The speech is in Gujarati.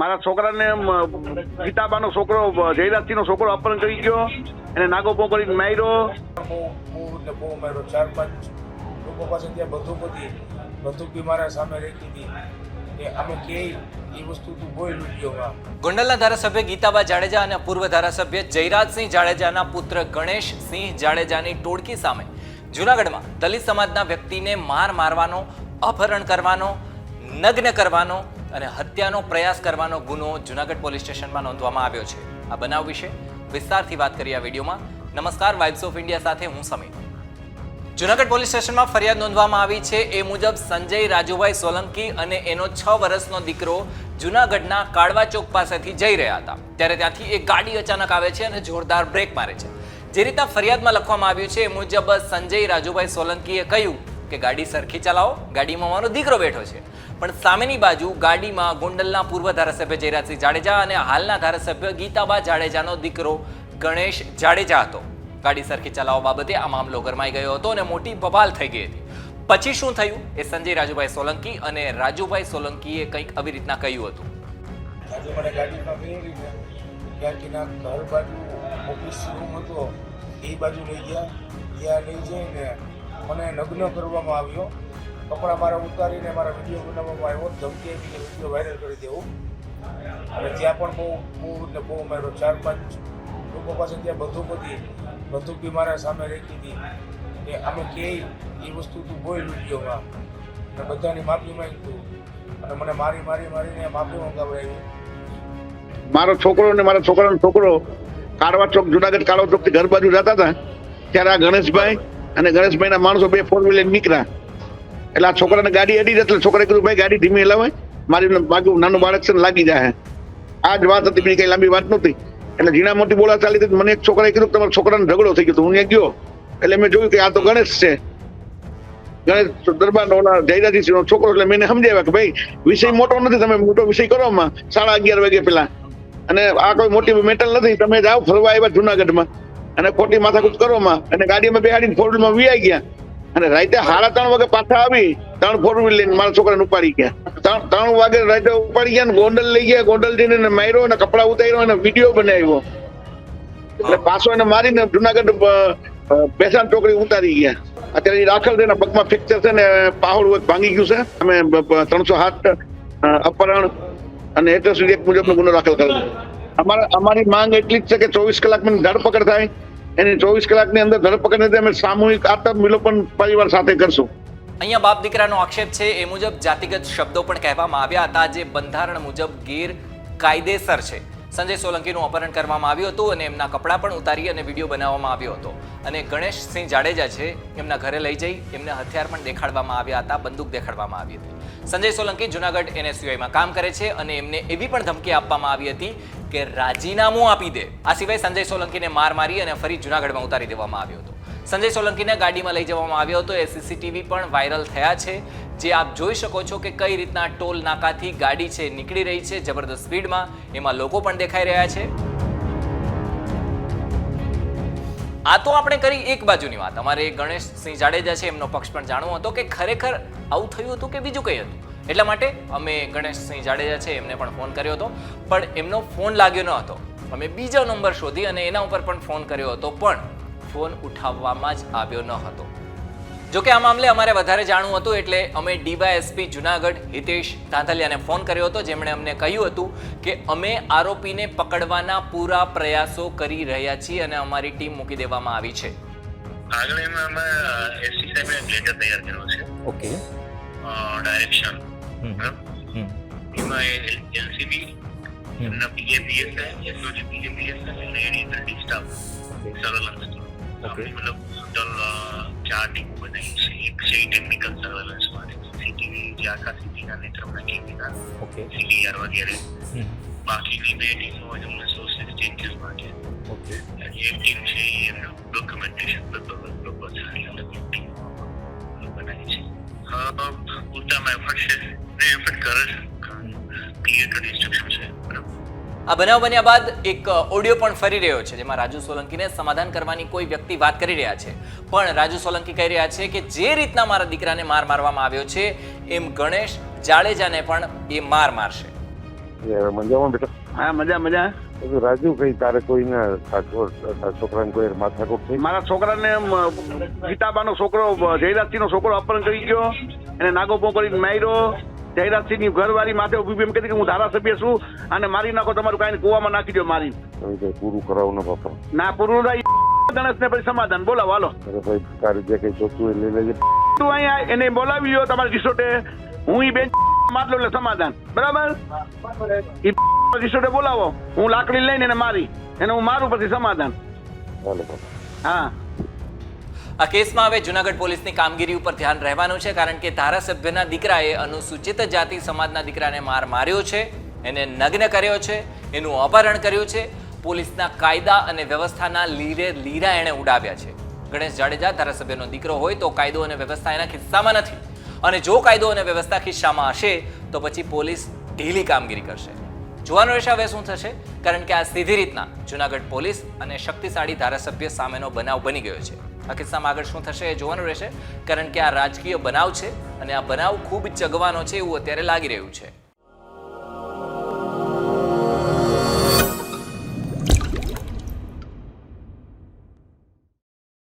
મારા છોકરાને ગીતાબાનો છોકરો જયરાજસિંહનો છોકરો અપહરણ કરી ગયો, એને નાગોપો કરીને માર્યો. ચાર પાંચ લોકો પાસે ત્યાં બંદૂક હતી બંદૂક મારા સામે રહેતી હતી ગોંડલના ધારાસભ્ય ગીતાબા જાડેજા અને પૂર્વ ધારાસભ્ય જયરાજસિંહ જાડેજાના પુત્ર ગણેશસિંહ જાડેજાની ટોળકી સામે જૂનાગઢમાં દલિત સમાજના વ્યક્તિને માર મારવાનો, અપહરણ કરવાનો, નગ્ન કરવાનો અને હત્યાનો પ્રયાસ કરવાનો ગુનો જુનાગઢ પોલીસ સ્ટેશનમાં નોંધવામાં આવ્યો છે. આ બનાવ વિશે વિસ્તારથી વાત કરી આ વિડીયોમાં. નમસ્કાર વાઇબ્સ ઓફ ઇન્ડિયા સાથે હું સમીર. જુનાગઢ પોલીસ સ્ટેશનમાં ફરિયાદ નોંધવામાં આવી છે. એ મુજબ સંજય, રાજુભાઈ સોલંકી અને એનો છ વર્ષનો દીકરો જુનાગઢના કાળવા ચોક પાસેથી જઈ રહ્યા હતા. ત્યારે ત્યાંથી એક ગાડી અચાનક આવે છે અને જોરદાર બ્રેક મારે છે. જે રીતના ફરિયાદમાં લખવામાં આવ્યું છે, એ મુજબ સંજય, રાજુભાઈ સોલંકીએ કહ્યું કે ગાડી સરખી ચલાવો, ગાડીમાં મારો દીકરો બેઠો છે. પણ સામેની બાજુ ગાડીમાં ગોંડલના પૂર્વ ધારાસભ્ય જયરાજસિંહ જાડેજા અને હાલના ધારાસભ્ય ગીતાબા જાડેજાનો દીકરો ગણેશ જાડેજા હતો. ગાડી સરખી ચલાવવા બાબતે આ મામલો ગરમાઈ ગયો હતો અને મોટી બબાલ થઈ ગઈ હતી. પછી શું થયું? એ સંજય રાજુભાઈ સોલંકી અને રાજુભાઈ સોલંકીએ કંઈક આવી રીતના કહ્યું હતું. આજે મને ગાડીમાં ફેરવીને ક્યાંકથી ના ઘર બાજુ ઓફિસ રૂમ હતો, એ બાજુ લઈ ગયા. ત્યાં લઈ જઈને મને નગ્ન કરવામાં આવ્યો. કપડાં મારા ઉતારીને મારા વીડિયો બનાવવામાં આવ્યો. ધમકી આપીને વીડિયો વાયરલ કરી દેવું. અને ત્યાં પણ બહુ બહુ એટલે બહુ માર્યો. ચાર, પાંચ લોકો પાસે ત્યાં બંદૂક હતી. બંદૂક બી મારા સામે રહેતી હતી. કે અમે કે એ વસ્તુ તું બોલ વિડીયોમાં. અને બધાની માફી માંગતું. અને મને મારી મારી, મારીને માફી મંગાવડાવી. મારો છોકરો ને મારા છોકરાનો છોકરો કાળવા ચોક જુનાગઢ કાળવા ચોકથી ઘર બાજુ જતા હતા. ત્યારે આ ગણેશભાઈ અને ગણેશભાઈના માણસો બે ફોર વ્હીલર નીકળ્યા. એટલે આ છોકરાને ગાડી અડી એટલે છોકરાએ કીધું ભાઈ ગાડી ધીમી હલાવે. મારી બાજુ નાનું બાળક છે ને લાગી જાય આ જ વાત હતી બીજી કઈ લાંબી વાત નહોતી. એટલે ઝીણા મોટી બોલા ચાલી હતી મને એક છોકરાએ કીધું તમારા છોકરાને ઝઘડો થઈ ગયો. હું ત્યાં ગયો. એટલે મેં જોયું કે આ તો ગણેશ છે. ગણેશ દરબાર ઓલા જયરાજી નો છોકરો એટલે મેં સમજાવ્યા કે ભાઈ વિષય મોટો નથી તમે મોટો વિષય કરો માં સાડા અગિયાર વાગે પેલા અને આ કોઈ મોટી મેટલ નથી તમે જાઓ ફરવા આવ્યા જુનાગઢમાં. અને ખોટી માથાકૂટ કરવામાં અને ગાડીમાં બેહાડીને ફોર વ્હીલમાં વી ગયા. અને રાતે સાડા ત્રણ વાગે પાછા આવી, ત્રણ ફોર વ્હીલ લઈને મારા છોકરાને ઉપાડી ગયા. ત્રણ ત્રણ વાગે રાતે ઉપાડી ગયા ને ગોંડલ લઈ ગયા, ગોંડલ જઈને માર્યો અને કપડા ઉતાર્યો અને વીડિયો બનાવ્યો. એટલે પાછો એને મારીને જુનાગઢ બેસાણ ટોકરી ઉતારી ગયા. અત્યારે ઈ દાખલ થઈને પગમાં ફ્રેક્ચર છે ને પાહોડ ભાંગી ગયું છે. અમે ત્રણસો સાત અપહરણ અને એટલે સુધી એક મુજબનો ગુનો દાખલ કર્યો અમારા અમારી માંગ એટલી જ છે કે ચોવીસ કલાકની ધરપકડ થાય. એની ચોવીસ કલાકની અંદર ધરપકડ નથી અમે સામૂહિક આતંક વિલોપન પરિવાર સાથે કરશું. અહીંયા બાપ દીકરાનો આક્ષેપ છે, એ મુજબ જાતિગત શબ્દો પણ કહેવામાં આવ્યા હતા, જે બંધારણ મુજબ ગેર કાયદેસર છે. સંજય સોલંકીનું અપહરણ કરવામાં આવ્યું હતું અને એમના કપડાં પણ ઉતારી અને વીડિયો બનાવવામાં આવ્યો હતો. અને ગણેશસિંહ જાડેજા છે, એમના ઘરે લઈ જઈ, એમને હથિયાર પણ દેખાડવામાં આવ્યા હતા, બંદૂક દેખાડવામાં આવી હતી. સંજય સોલંકી જુનાગઢ એનએસયુઆઈમાં કામ કરે છે અને એમને એવી પણ ધમકી આપવામાં આવી હતી કે રાજીનામું આપી દે. આ સિવાય સંજય સોલંકીને માર મારી અને ફરી જુનાગઢમાં ઉતારી દેવામાં આવ્યો હતો. સંજય સોલંકીને ગાડીમાં લઈ જવામાં આવ્યો હતો. એ સીસીટીવી પણ વાયરલ થયા છે. જે આપ જોઈ શકો છો કે કઈ રીતના ટોલ નાકાથી ગાડી છે, નીકળી રહી છે જબરદસ્ત સ્પીડમાં. એમાં લોકો પણ દેખાઈ રહ્યા છે. આ તો આપણે કરી એક બાજુની વાત. અમારે ગણેશસિંહ જાડેજા છે, એમનો પક્ષ પણ જાણવો હતો કે ખરેખર આવું થયું હતું કે બીજું કંઈ હતું? એટલા માટે અમે ગણેશસિંહ જાડેજા છે, એમને પણ ફોન કર્યો હતો. પણ એમનો ફોન લાગ્યો ન હતો. અમે બીજો નંબર શોધી અને એના ઉપર પણ ફોન કર્યો હતો. પણ ફોન ઉઠાવવામાં જ આવ્યો ન હતો. જોકે આ મામલે અમારે વધારે જાણવું હતું એટલે અમે ડીવાયએસપી જુનાગઢ હિતેશ તાંધલિયાને ફોન કર્યો હતો. જેમણે અમને કહ્યું હતું કે અમે આરોપીને પકડવાના પૂરા પ્રયાસો કરી રહ્યા છીએ અને અમારી ટીમ મૂકી દેવામાં આવી છે. આગળ એમાં અમે એસટી સાહેબે લેટર તૈયાર કર્યો છે. ઓકે. ડાયરેક્શન એમાં એલસીબી એમના પીએપીએસ એસઓજી પીએપીએસ અને એની અંદર ડિસ્ટાફ સર્વેલન્સ આપણે મતલબ ટોટલ ચાર ટીમો બનાવી છે. એક છે ટેકનિકલ સર્વેલન્સ માટે. સીટીવી જે આખા સિટીના નેત્રના કેમેરા. ઓકે સીડીઆર વગેરે બાકીની બે ટીમો એમને સોશિયલ ચેન્જીસ માટે. ઓકે એક ટીમ છે એ એમનું ડોક્યુમેન્ટેશન પર્પઝ અલગ ટીમ બનાવી છે. પૂરતામાં એફર્ટ છે ને એફર્ટ કરે છે. આ બનાવ બન્યા બાદ એક ઓડિયો પણ ફરી રહ્યો છે જેમાં રાજુ સોલંકીને સમાધાન કરવાની કોઈ વ્યક્તિ વાત કરી રહ્યા છે. પણ રાજુ સોલંકી કહી રહ્યા છે કે જે રીતના મારા દીકરાને માર મારવામાં આવ્યો છે એમ ગણેશ જાડેજાને પણ એ માર મારશે. મજામાં બેટા? હા મજા મજા. રાજુ કઈ તારે કોઈને છોકરાને કોઈ માથાકૂટ થઈ? મારા છોકરાને ગીતાબાનો છોકરો જયરાજસિંહનો છોકરો અપહરણ કરી ગયો. એને નાગોપો કરીને માર્યો. જયરાજસિંહની ઘરવાળી માથે ઊભી એમ કહેતી કે હું ધારાસભ્ય છું અને મારી નાખો તમારું કાંઈ કુવામાં નાખી દો મારી પૂરું કરાવો ને બાપા. ના પૂરું ગણેશ ને પછી સમાધાન. બોલાવો હાલો. ભાઈ તારે જે કઈ જોતું લઈ લેજે. તું અહીંયા એને બોલાવી લો તમારા કિશોટે હું ઈ બેન માટલો એટલે સમાધાન. બરાબર? ઈ કિશોટે બોલાવો. હું લાકડી લઈને એને મારી એને હું મારું પછી સમાધાન. હા. આ કેસમાં હવે જુનાગઢ પોલીસની કામગીરી ઉપર ધ્યાન રહેવાનું છે, કારણ કે ધારાસભ્યના દીકરાએ અનુસૂચિત જાતિ સમાજના દીકરાને માર માર્યો છે, એને નગ્ન કર્યો છે, એનું અપહરણ કર્યું છે. પોલીસના કાયદા અને વ્યવસ્થાના લીરે લીરા એણે ઉડાવ્યા છે. ગણેશ જાડેજા ધારાસભ્યનો દીકરો હોય તો કાયદો અને વ્યવસ્થા એના ખિસ્સામાં નથી. અને જો કાયદો અને વ્યવસ્થા ખિસ્સામાં હશે, તો પછી પોલીસ ઢીલી કામગીરી કરશે. જોવાનું રહેશે હવે શું થશે? કારણ કે આ સીધી રીતના જુનાગઢ પોલીસ અને શક્તિશાળી ધારાસભ્ય સામેનો બનાવ બની ગયો છે. આ કિસ્સામાં આગળ શું થશે એ જોવાનું રહેશે. કારણ કે આ રાજકીય બનાવ છે અને આ બનાવ ખૂબ ચગવાનો છે એવું અત્યારે લાગી રહ્યું છે.